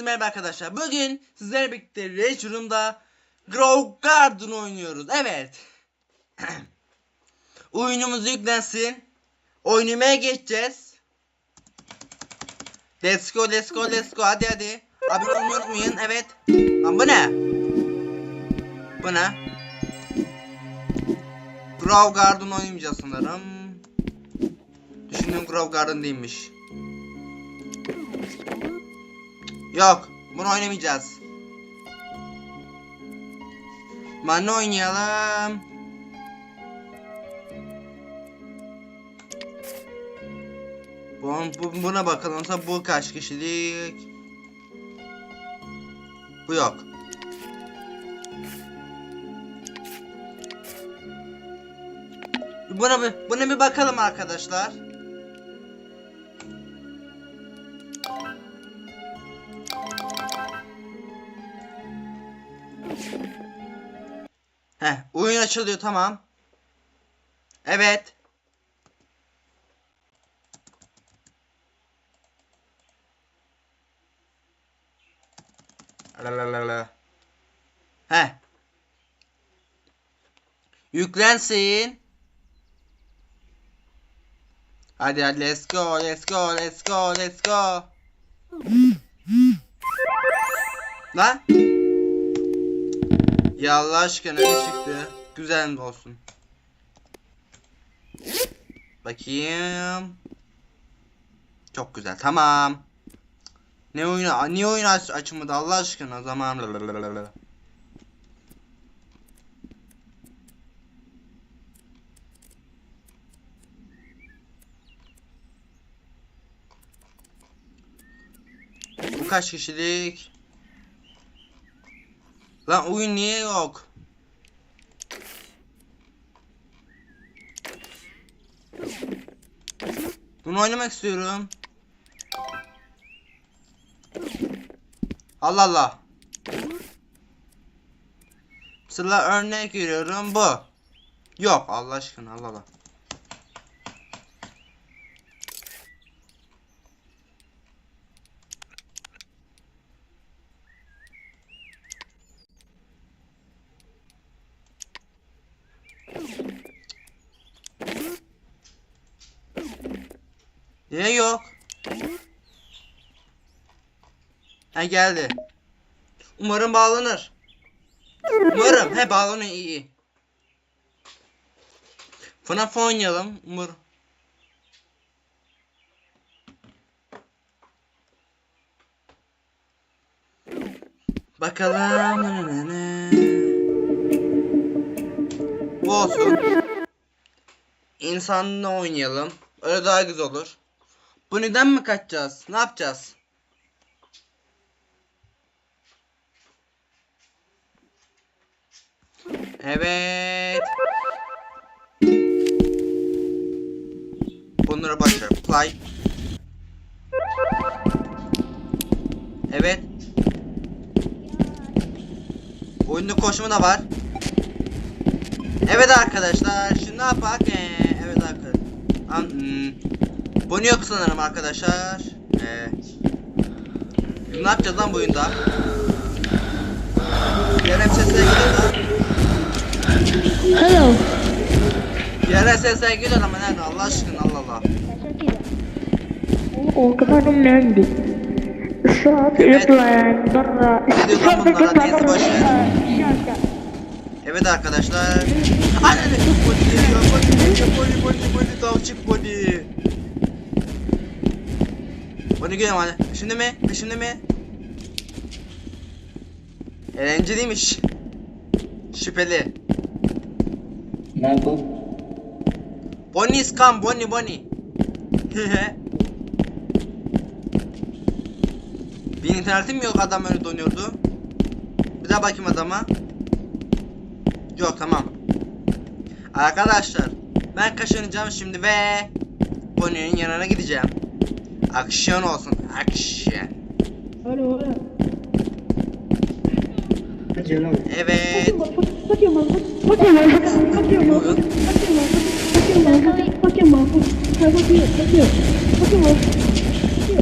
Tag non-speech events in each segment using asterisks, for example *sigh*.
Herkese merhaba arkadaşlar. Bugün sizlerle birlikte Rage Room'da Grow Garden oynuyoruz. Evet. *clears throat* Oyunumuz yüklensin. Oynamaya geçeceğiz. Let's go, let's go, let's go. Hadi hadi. Abone unutmayın. Evet. Lan bu ne? Bu ne? Grow Garden oynamayacağız sanırım. Düşündüğüm Grow Garden değilmiş. Yok, bunu oynamayacağız. Ben ne oynayalım? Bu, bu, buna bakalımsa bu kaç kişilik? Bu yok. Buna buna bir bakalım arkadaşlar. Açılıyor tamam. Evet. Lalalala. Heh. Yüklensin. Hadi hadi let's go let's go let's go let's go. Lan. Ya Allah aşkına ne çıktı? Güzel olsun. Bakayım. Çok güzel. Tamam. Ne oyunu? Niye oyun aç açmadı Allah aşkına zaman. Bu kaç kişilik? Lan oyun niye yok? Bunu oynamak istiyorum. Allah Allah. Sıra örnek veriyorum bu. Yok Allah aşkına Allah Allah. Niye yok? Ha geldi. Umarım bağlanır. Umarım. He bağlanıyor iyi iyi. FNAF oynayalım. Umarım. Bakalım. Bu olsun. İnsanla oynayalım. Öyle daha güzel olur. Bu neden mi kaçacağız? Ne yapacağız? Evet. Bunlara başlayalım. Play. Evet. Oyunda koşma da var. Evet arkadaşlar. Şimdi ne yapak? Ee, evet arkadaşlar. An hmm. Bunu yok sanırım arkadaşlar. Evet. Ne yapacağız lan bu oyunda? Yerel sesler gidiyor. Hello. Yerel sesler gidiyor ama nerede Allah aşkına Allah Allah. Ortadan nerede? Saat yapılan barra. Ne diyor lan bunlara? Neyse boşver. Evet arkadaşlar. Anne! Poli geliyor, poli geliyor, poli, poli, poli, tavşık poli. Poli geliyor hadi. Şimdi mi? Şimdi mi? Eğlenceliymiş. Şüpheli. Nerede? Bonnie scam Bonnie Bonnie. *laughs* Bir internetim yok adam öyle donuyordu. Bir daha bakayım adama. Yok tamam. Arkadaşlar ben kaşınacağım şimdi ve Bonnie'nin yanına gideceğim. Aksiyon olsun. Aksiyon. Alo alo. Evet.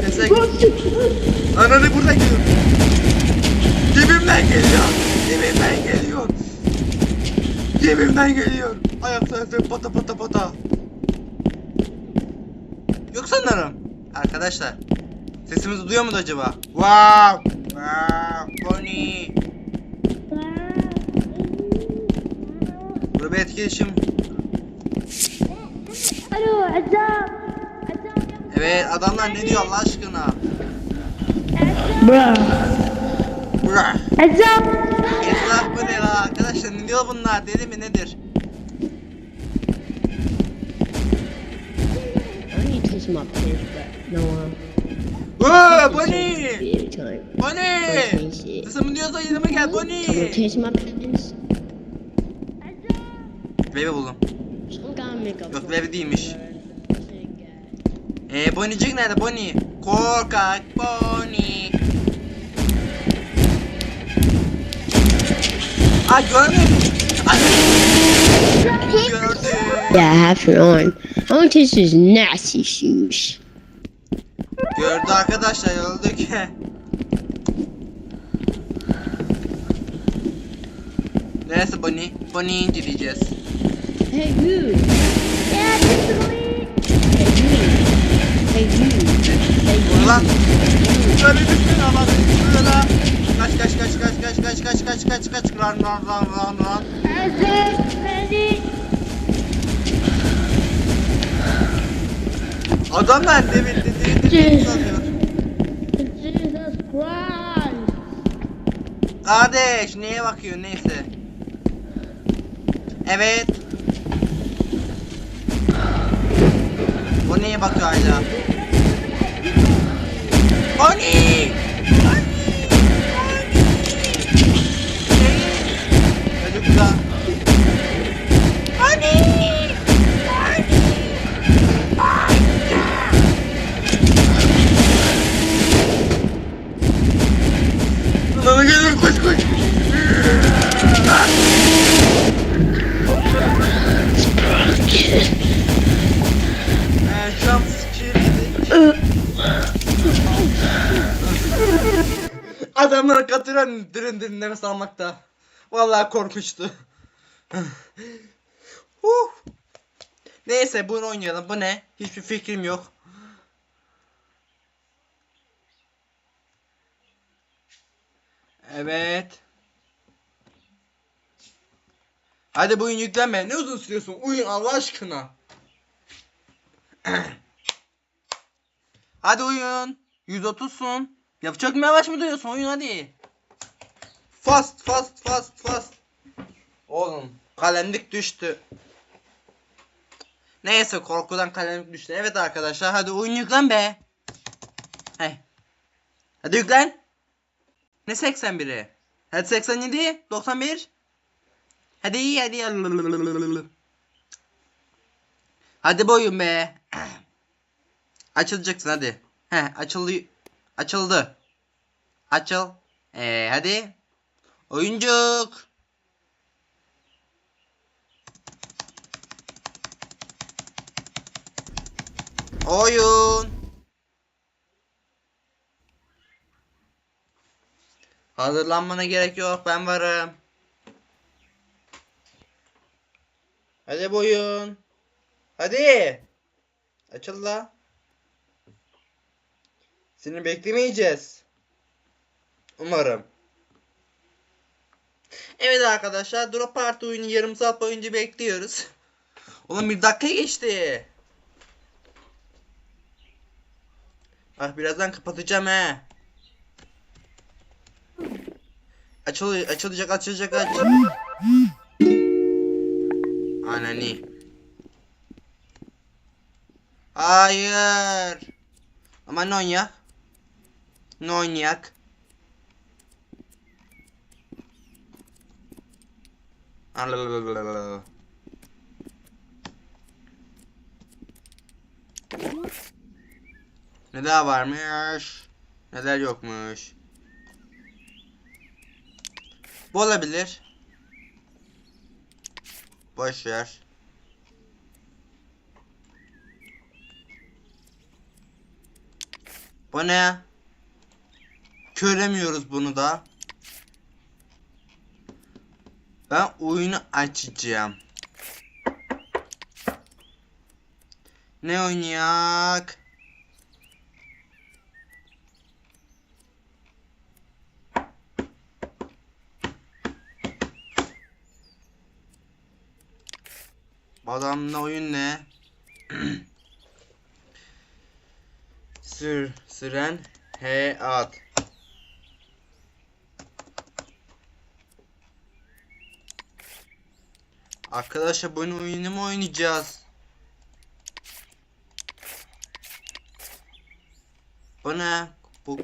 Desek. Ananı burada geliyor. Dibimden geliyor. Dibimden geliyor. Dibimden geliyor. Ayaklarım pata pata pata. Yok sanırım. Arkadaşlar. Sesimizi duyuyor mu acaba? Wow. Wow. Bonnie. Burada bir etkileşim. Alo. Azam. Evet adamlar ne diyor Allah aşkına? Bra. Bırak. Azam. Esnaf bu ne la arkadaşlar ne diyor bunlar deli mi nedir? I need to touch my but no one. Ooo Bonnie! Bonnie! Sesimi duyuyorsan yanıma gel I'm gonna Bonnie! touch my pants. Baby buldum. So I'm gonna make a. Yok baby değilmiş. Eee Bonnicik nerede Bonnie? Korkak Bonnie. Ay görmedim. Ay. Gördüm. Yeah, I have it on. I want to touch his nasty shoes. Gördü arkadaşlar öldük. Neresi Bonnie? Bonnie'yi inceleyeceğiz. Hey you. Hey you. Hey you. Hey you. lan. Şöyle düşsün ama şurada. Kaç kaç kaç kaç kaç kaç kaç kaç kaç kaç lan lan lan lan lan. Azam. Beni. Adamlar devir sanıyor. Jesus Christ. Kardeş neye bakıyor neyse. Evet. O neye bakıyor hala? Bonnie! Hadi Adamlar katıran derin derin nefes almakta. Vallahi korkunçtu. *laughs* Huh. Neyse bunu oynayalım. Bu ne? Hiçbir fikrim yok. Evet. Hadi bu oyun yüklenme. Ne uzun sürüyorsun? Uyun Allah aşkına. *clears throat* hadi uyun. 130'sun. Yapacak mı yavaş mı duruyorsun? Oyun hadi. Fast fast fast fast. Oğlum kalemlik düştü. Neyse korkudan kalemlik düştü. Evet arkadaşlar hadi oyun yüklen be. Hey. Hadi yüklen. Ne 81'i? Hadi 87, 91. Hadi iyi hadi. Hadi boyun be. *clears throat* Açılacaksın hadi. He açıldı. Açıldı. Açıl. Ee, hadi. Oyuncuk. Oyun. Hazırlanmana gerek yok ben varım. Hadi boyun. Hadi. Açıl la. Seni beklemeyeceğiz. Umarım. Evet arkadaşlar drop party oyunu yarım saat boyunca bekliyoruz. Oğlum bir dakika geçti. Ah birazdan kapatacağım he. Açıl açılacak açılacak aç. Anani. Hayır. Ama ne oynayak? Ne oynayak? Neler varmış? Neler yokmuş? Bu olabilir. Boş ver. Bu ne? Köremiyoruz bunu da. Ben oyunu açacağım. Ne oynayak? Adamla oyun ne? *clears throat* Sür, süren he at. Arkadaşlar bu oyunu mu oynayacağız? Bu ne? Bu,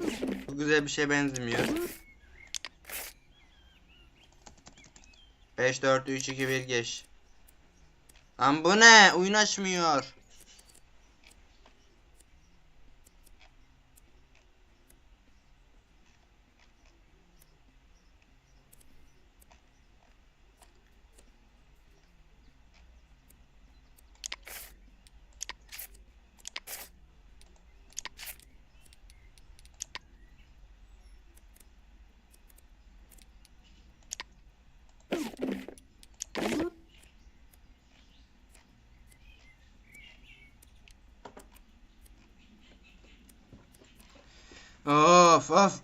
bu güzel bir şey benzemiyor. 5 4 3 2 1 geç. Lan bu ne? Oyun açmıyor. Of of.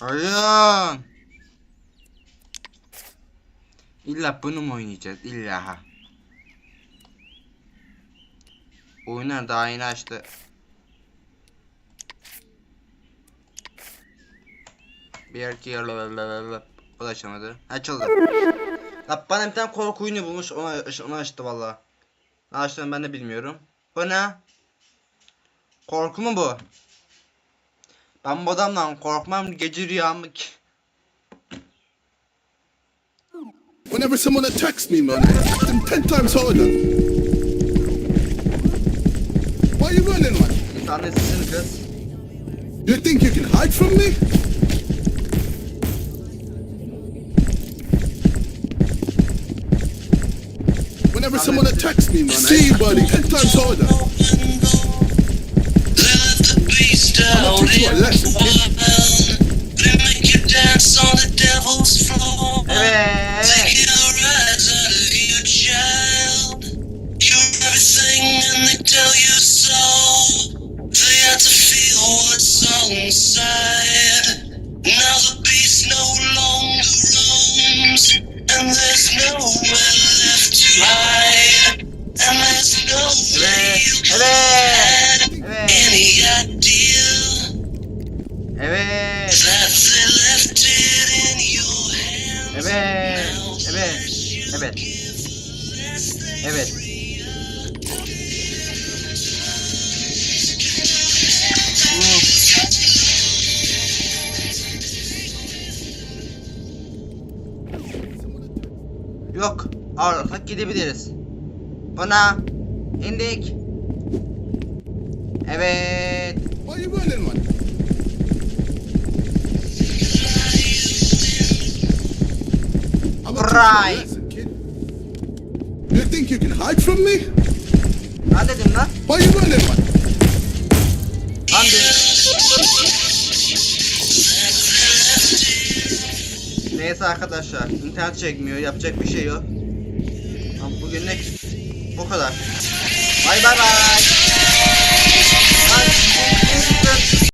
Ayın. İlla bunu mu oynayacağız? İlla ha. Oyunlar daha yeni açtı. Bir da açamadı. Açıldı. La bana bir tane korku oyunu bulmuş ona, onu açtı valla. Ne açtığını ben de bilmiyorum. Bu ne? Korku mu bu? Ben bu adamdan korkmam gece rüyamı ki. Whenever someone attacks me, man, hit them ten times harder. Why are you running, man? Kız. You think you can hide from me? Whenever someone attacks me, man, see, buddy, ten times harder. I'm not teaching you a lesson, make you dance on the devil's floor. Take your eyes out of your child. You're everything and they tell you so. They had to feel what's on Evet. Yok. Artık gidebiliriz. Buna indik. Evet. A Right. You think you can hide from me? Ne dedim lan? Why are you running, man? Lan dedim. Neyse arkadaşlar internet çekmiyor yapacak bir şey yok. Bugünlük bu kadar. Bay bay bay.